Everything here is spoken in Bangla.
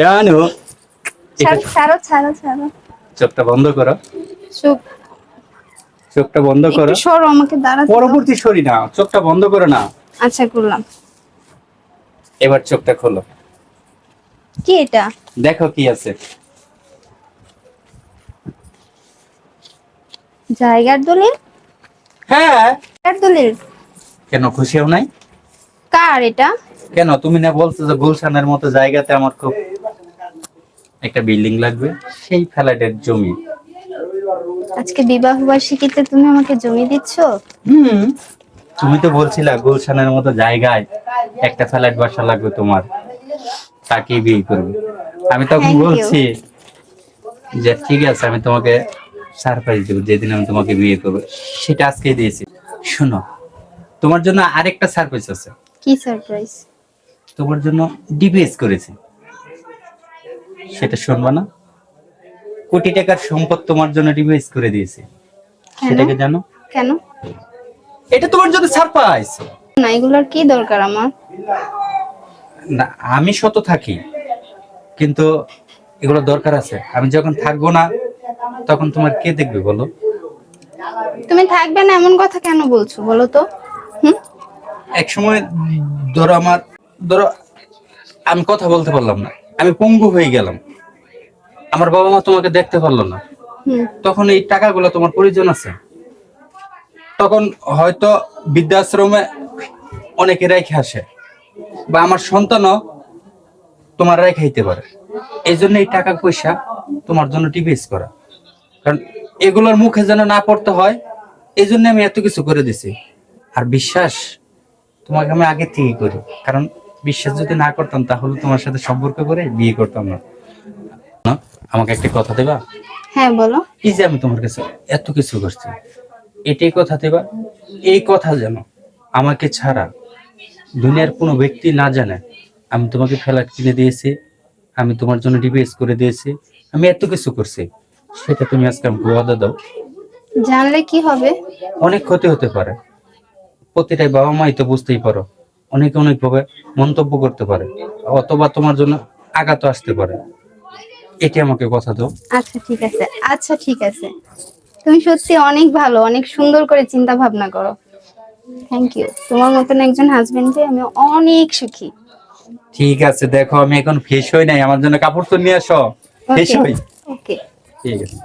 জানো ছাড়ো ছাড়ো ছাড়ো চোখটা বন্ধ করো। চুপ চোখটা বন্ধ করো। সরো আমাকে পরবর্তী সরি না চোখটা বন্ধ করো না। আচ্ছা করলাম। এবার চোখটা খোলো। কি এটা? দেখো কি আছে। জায়গার দলিল? হ্যাঁ। জায়গার দলিল? কেন খুশি হও নাই? কার এটা? কেন? তুমি না বলছো যে গুলশানের মতো জায়গাতে আমার খুব একটা বিল্ডিং লাগবে? সেই ফ্ল্যাটের জমি। আজকে বিবাহ বার্ষিকীতে তুমি আমাকে জমি দিচ্ছ? হুম। তুমি তো বলছিলা গুলশানের মতো জায়গায় একটা ফ্ল্যাট বাসা লাগবে তোমার। তাকে বিয়ে করবে। আমি তখন বলছি যে ঠিক আছে আমি তোমাকে সারপ্রাইজ দেবো যেদিন আমি তোমাকে বিয়ে করব। সেটা আজকেই দিয়েছি। শোনো তোমার জন্য আরেকটা সারপ্রাইজ আছে। কি সারপ্রাইজ তোমার জন্য ডিপিএস করেছি। সেটা শুনবা না। কোটি টাকার সম্পদ তোমার জন্য ডিপিএস করে দিয়েছি। সেটাকে জানো? কেন? এটা তোমার জন্য সারপ্রাইজ না এগুলোর কি দরকার আমার? না আমি শত থাকি কিন্তু এগুলো দরকার আছে। আমি যখন থাকব না তখন তোমার কে দেখবে বলো? তুমি থাকবে না এমন কথা কেন বলছো বলো তো? হুম? এক সময় ধরো আমার ধরো আমি কথা বলতে পারলাম না আমি পঙ্গু হয়ে গেলাম। আমার বাবা মা তোমাকে দেখতে পারল না। তখন এই টাকাগুলো তোমার প্রয়োজন আছে। তখন হয়তো বৃদ্ধাশ্রমে অনেকে রেখে আসে বা আমার সন্তানও তোমার রেখে দিতে পারে। এই জন্য এই টাকা পয়সা তোমার জন্য টিভিএস করা। কারণ এগুলোর মুখে যেন না পড়তে হয় এই জন্য আমি এত কিছু করে দিছি। আর বিশ্বাস তোমাকে আমি আগে থেকেই করি। কারণ বিশ্বাস যদি না করতাম তাহলে তোমার সাথে সম্পর্ক করে বিয়ে করতাম না। আমাকে একটা কথা দেবা? হ্যাঁ বলো। এই যে আমি তোমার কাছে এত কিছু করছি এটাই কথা দেবা? এই কথা যেন আমাকে ছাড়া দুনিয়ার কোনো ব্যক্তি না জানে আমি তোমাকে ফ্ল্যাট কিনে দিয়েছি আমি তোমার জন্য ডিভিএস করে দিয়েছি আমি এত কিছু করছি। সেটা তুমি আজকে আমাকে দাও। জানলে কি হবে? অনেক ক্ষতি হতে পারে। প্রতিটাই বাবা মাই তো বুঝতেই পারো। অনেকে অনেক ভাবে মন্তব্য করতে পারে অথবা তোমার জন্য আঘাত আসতে পারে। এটি আমাকে কথা দাও। আচ্ছা ঠিক আছে। আচ্ছা ঠিক আছে। তুমি সত্যি অনেক ভালো অনেক সুন্দর করে চিন্তা ভাবনা করো। থ্যাংক ইউ তোমার মতন একজন হাজবেন্ড আমি অনেক সুখী। ঠিক আছে দেখো আমি এখন ফ্রেশ হই নাই। আমার জন্য কাপড় তো নিয়ে আসো। ফ্রেশ হই। ওকে ঠিক আছে।